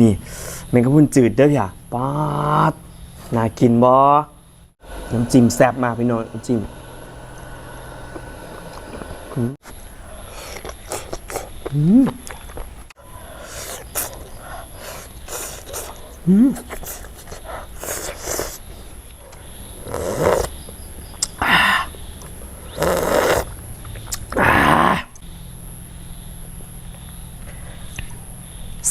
นี่แมงกะพรุนจืดเด้อพี่อะป๊าดน่ากินบอน้ำจิ้มแซ่บมากพี่น้องน้ำจิ้มอืมอืม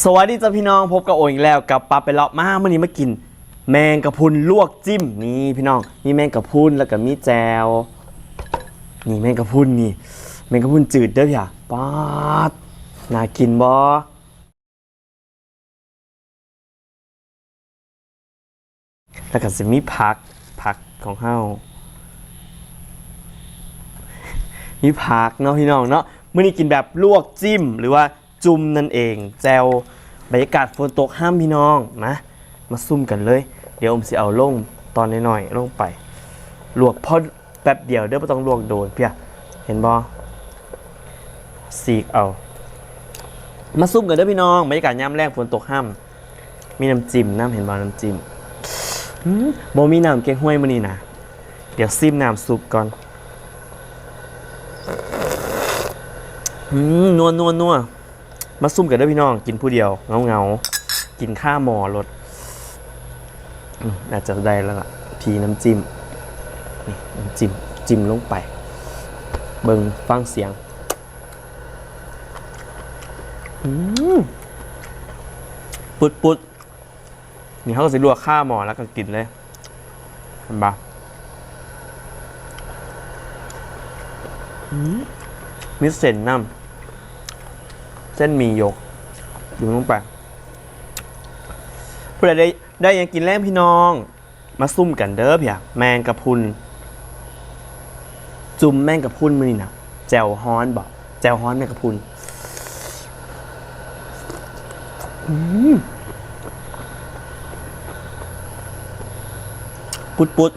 สวัสดีจ้าพี่น้องพบกับโออีกแล้วกับปลาไปเลาะมาเมื่อนี้มากิน แมงกะพรุนลวกจิ้มนี่พี่น้องมีแมงกะพรุนแล้วก็มีแจวนี่แมงกะพรุนนี่ แมงกะพรุนจืดเด้อพี่อะป๊าดน่ากินบ่แล้วก็จะมีผักผักของเฮามีผักเนาะพี่น้องเนาะเมื่อนี้กินแบบลวกจิ้มหรือว่าจุ่มนั่นเอง แจว บรรยากาศฝนตกห้ามพี่น้องมามาซุ่มกันเลย เดี๋ยวผมสิเอาลงตอนน้อยๆลงไป ลวกพอแป๊บเดียวเดี๋ยวไม่ต้องลวกโดนเพียเห็นบอสีกเอา มาซุ่มกันเด้อพี่น้องบรรยากาศยามแรกฝนตกห้ามมีน้ำจิ้มน้ำเห็นบอน้ำจิ้มอืมโบมีน้ำเก๊กห้วยมื้อนี้นะเดี๋ยวซิมน้ำซุปก่อนอืมนัวนัวนัว มาซุ่มกันด้วยพี่น้องกินผู้เดียวเงาเงากินข้าวหมอรสอืมอาจจะได้แล้วล่ะพีน้ำจิ้มนี่น้ำจิ้มจิ้มลงไป เบิงฟังเสียงปุดปุดนี่เขาก็สิลวกข้าวหมอแล้วก็กินเลยเห็นปะมิสเซนน้ำ เส้นมีหยกอยู่ลงไปผู้ใดได้ได้ยังกินแล้งพี่น้อง มาซุ่มกันเด้อพี่อะแมงกะพุน จุ่มแมงกะพุนมือนี่นะแจวฮ้อนบอกแจวฮ้อนแมงกะพุนปุดปุด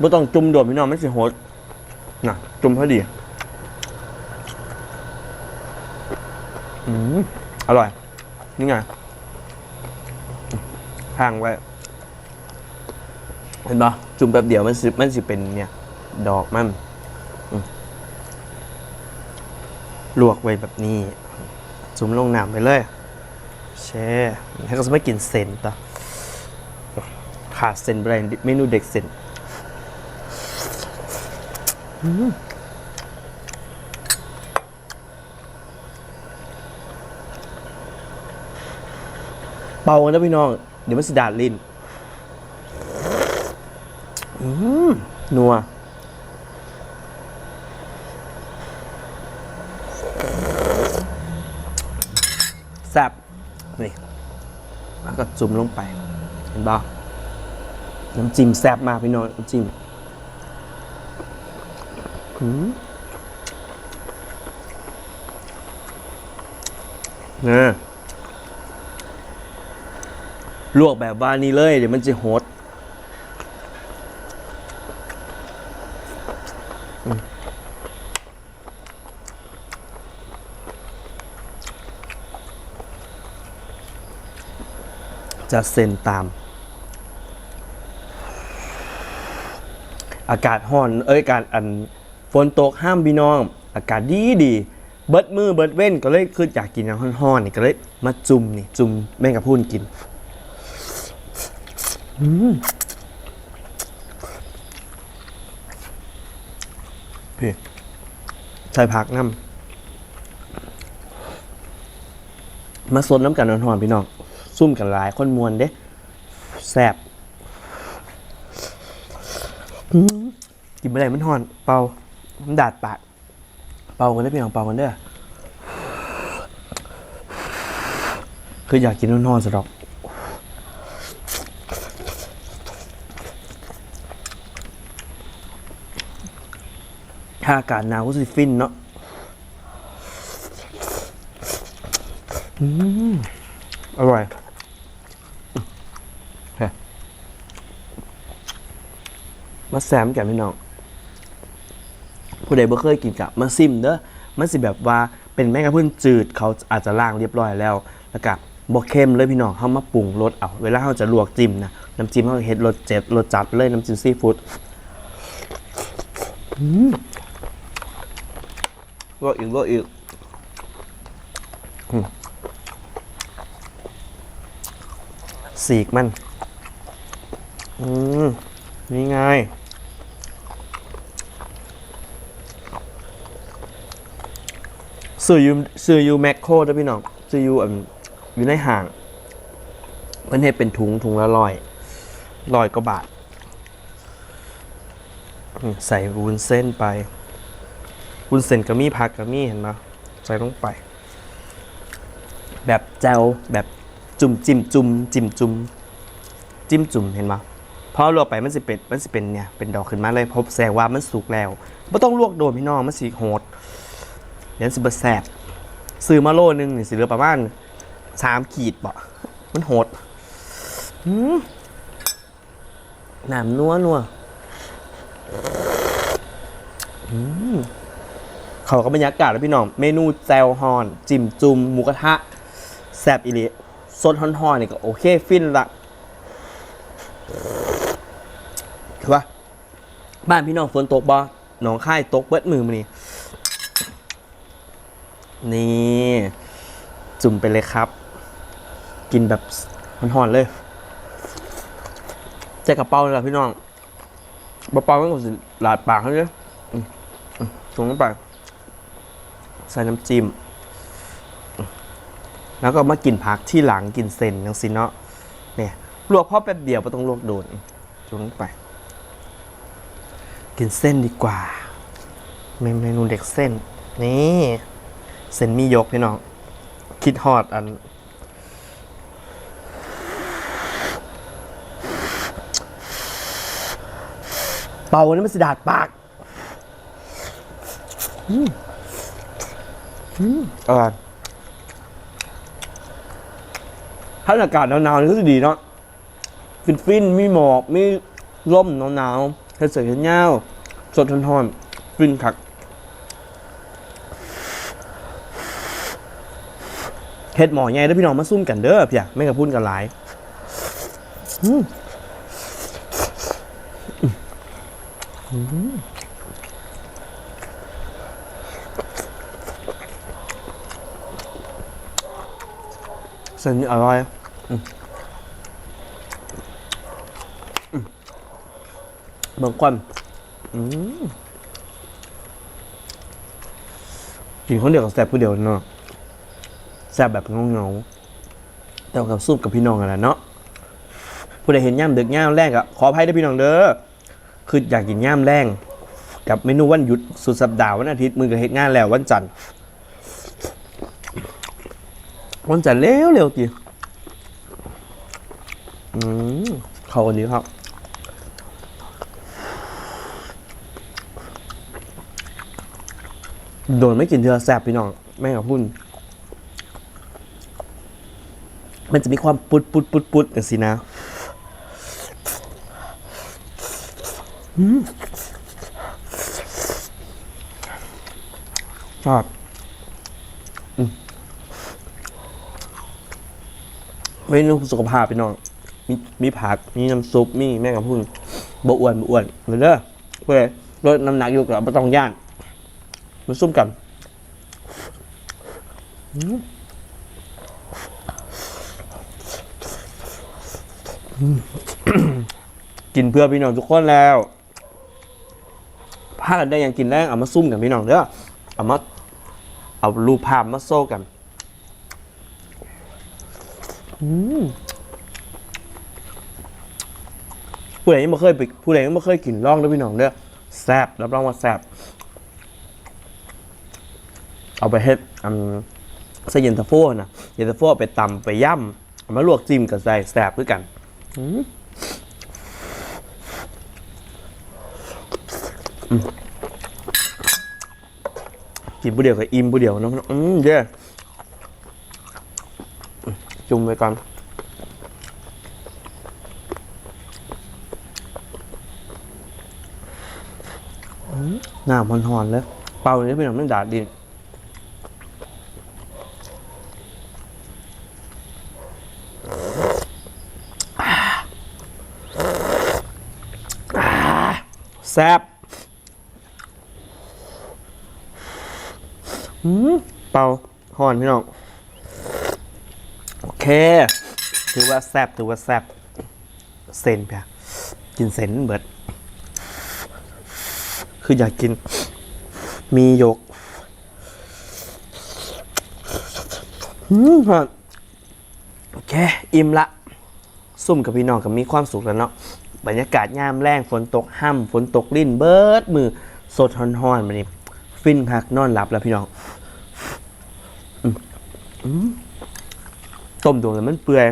บ่ต้องจุ่มโดดพี่น้องไม่สิโหดน่ะ จุ่มพอดี อืมอร่อย นี่ไงห่างไว้ เห็นปะจุ่มแป๊บเดียวมันสิมันสิเป็นเนี่ย ดอกมันลวกไว้แบบนี้ จุ่มลงน้ำไปเลยแช่ให้ก็จะไม่กินเซนต่อขาดเซนไปเลยเมนูเด็กเซน เป่ากันนะพี่น้อง เดี๋ยวมันสิดาดลิ้นอนัวแซ่บนี่แล้วก็จุ่มลงไป เห็นบ่น้ำจิ้มแซ่บมากพี่น้องน้ำจิ้มอืมเนี่ย ลวกแบบวานี้เลย เดี๋ยวมันจะโหดจะเซ็นตาม อากาศห้อน เอ้ยอากาศอันฝนตกห้ามพี่น้อง อากาศดีดี เบิดมือเบิดเว้นก็เลยคืออยากกินน้ำห้อนๆนี่ก็เลยมาจุ่มนี่จุ่มแม่งกับพูนกิน พี่ใส่ผักน้ำมาสดน้ำกันนอนๆพี่น้องซุ่มกันหลายคนมวนเด้แซ่บกินไปไหนมันหอน เป่ามันดาดปากเป่ากันได้พี่น้องเป่ากันเด้อคืออยากกินนอนๆสะดอก ถ้าอากาศหนาวก็สิฟินเนาะอืมอร่อยมาแซมแก่พี่น้อง ผู้ใดบ่เคยกินกับมาซิมเด้อมันสิแบบว่าเป็นแมงกะพรุนจืดเขาอาจจะล้างเรียบร้อยแล้ว แล้วก็บ่เค็มเลยพี่น้องเฮามาปรุงรสเอาเวลาเฮาจะลวกจิ้มนะน้ำจิ้มเฮาเฮ็ดรสเจ็ดรสจัดเลยน้ำจิ้มซีฟู้ดอืม วกอีกลวกอีกสีกมัน อืม นี่ไง ซื้อยูซื้อยูแมคโครเด้อพี่น้อง ซื้อยูอันอยู่ในห้างเพิ่อนเฮ็ดเป็นถุงถุงละร้อยร้อยกว่าบาท ใส่วุ้นเส้นไป วุ้นเส้นก็มีผักก็มีเห็นไหมใส่ลงไป แบบแจวแบบจุ่มจิ้มจุ่มจิ้มจุ่มจิ้มจุ่มเห็นไหมพอลวกไปมันสิเป็นมันสิเป็นเนี่ยเป็นดอกขึ้นมาเลยพบแสดงว่ามันสุกแล้วไม่ต้องลวกโดนพี่น้องมันสิโหดเดี๋ยวสิบแสบซื้อมาโลนึงนี่สิเหลือประมาณสามขีดบ่มันโหดอืมหนามนัวนัวอืม เขาก็บรรยากาศแล้วพี่น้อง เมนูแจวฮอน จิ้มจุ่มหมูกระทะแซบอีหลีสดฮอนๆนี่ก็โอเคฟินละคือว่าบ้านพี่น้องฝนตกบ่หนองค่ายตกเบิดมือมานี่นี่ จุ่มไปเลยครับ กินแบบมันหอนๆเลยแจกกระเป๋าเลยละพี่น้องกระเป๋ามันก็สิหลาดปากเขาเลยอืมอืมตรงนั้นไป ใส่น้ำจิ้ม แล้วก็มากินผักที่หลังกินเส้นยังสิเนาะเนี่ยลวกเพราะแป๊บเดียวไม่ต้องลวกโดนตรงนั้นไป กินเส้นดีกว่าเมนูเด็กเส้น นี่เส้นมียกพี่น้องคิดฮอดอัน เป่านี่มันสดาดปาก อืม อืมอร่อยถ้าอากาศหนาวๆนี่ก็จะดีเนาะฟินฟินๆมีหมอกมีร่มหนาวๆเฮ็ดเสียงเงาวสดทอนๆฟินคักเฮ็ดหมอใหญ่เด้อพี่น้องมาซุ่มกันเด้อพี่อะไม่กับพูดกันหลายอืมอืมเส้นนี้อร่อยเบิ่งก่อนกินคนเดียวกับแซ่บผู้เดียวเนาะแซ่บแบบเงาๆแต่ว่ากับซุปกับพี่น้องกันแหละเนาะผู้ใดเห็นย่ามดึกย่ามแรกอะขออภัยด้วยพี่น้องเด้อคืออยากกินย่ามแรงกับเมนูวันหยุดสุดสัปดาห์วันอาทิตย์มือกับเฮ็ดงานแล้ววันจันทร์ วันจันทร์เร็วเร็วจีอืมเขากันดีครับ โดนไม่กินเทือแซ่บพี่น้อง แม่งกับพุ่น มันจะมีความปุดปุดปุดปุดอย่างสินะอืมชอบอืม เมนูสุขภาพพี่น้อง มีมีผัก มีน้ำซุป มีแม่กับพุ่นบอ้วนบอ้วนเลยเด้อเพื่อลดน้ำหนักอยู่กับไม่ต้องย่านมาซุ่มกันกินเพื่อพี่น้องทุกคนแล้วพากันได้ยังกินแรงเอามาซุ่มกันพี่น้องเด้อเอามาเอารูปภาพมาโซ่กัน ผู้ใดยังไม่เคยไปผู้ใดยังไม่เคยกินล่องด้อพี่น้องเด้อแซ่บรับรองว่าแซ่บเอาไปเฮ็ดอืมใส่เย็นตาโฟนะเย็นตาโฟเอาไปตำไปย่ำเอามาลวกจิ้มกับใส่แซ่บด้วยกันกินผู้เดียวกับอิ่มผู้เดียวเนาะอืมเย้ จุ่มไปก่อนหน้ามันหอนเลย เป่าเนี้เป็นหนังไม่ดาดินแซ่บเป่าหอนพี่น้อง เคถือว่าแซ่บถือว่าแซ่บเซนเพียกินเซนเบิด คืออยากกิน มีหยกอืมฮะโอเค อิ่มละ ซุ่มกับพี่น้องกับมีความสุขแล้วเนาะบรรยากาศยามแรงฝนตกห้ำฝนตกลิ่นเบิดมือสดฮอนๆมานี่ฟินพักนอนหลับแล้วพี่น้องอืม อืมต้มดวงแล้วมันเปื่อย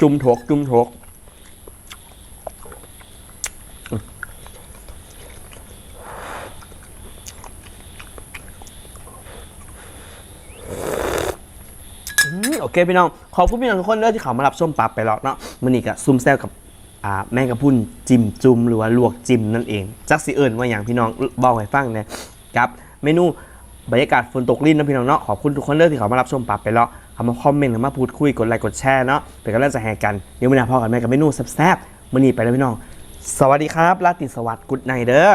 จุ่มถกจุ่มถกโอเคพี่น้อง ขอบคุณพี่น้องทุกคนเลยที่เขามารับส้มปรับไปหรอกเนาะมันนี่กับซุ่มแซวกับแมงกะพรุนจิ้มจุ่มหรือว่าลวกจิ้มนั่นเองจักสิเอิญว่าอย่างพี่น้องบอกให้ฟังเนี่ยครับ เมนูบรรยากาศฝนตกลิ้นนะพี่น้องเนาะขอบคุณทุกคนเลยที่เขามารับชมปรับไปแล้ว เอามาคอมเมนต์เขามาพูดคุยกดไลค์กดแชร์เนาะเป็นกำลังใจให้กันเดี๋ยววันหน้าพอกันแม่กับเมนูแซ่บๆมื่อนี้ไปแล้วพี่น้อง สวัสดีครับลาติสวัสดิ์กุดไนเด้อ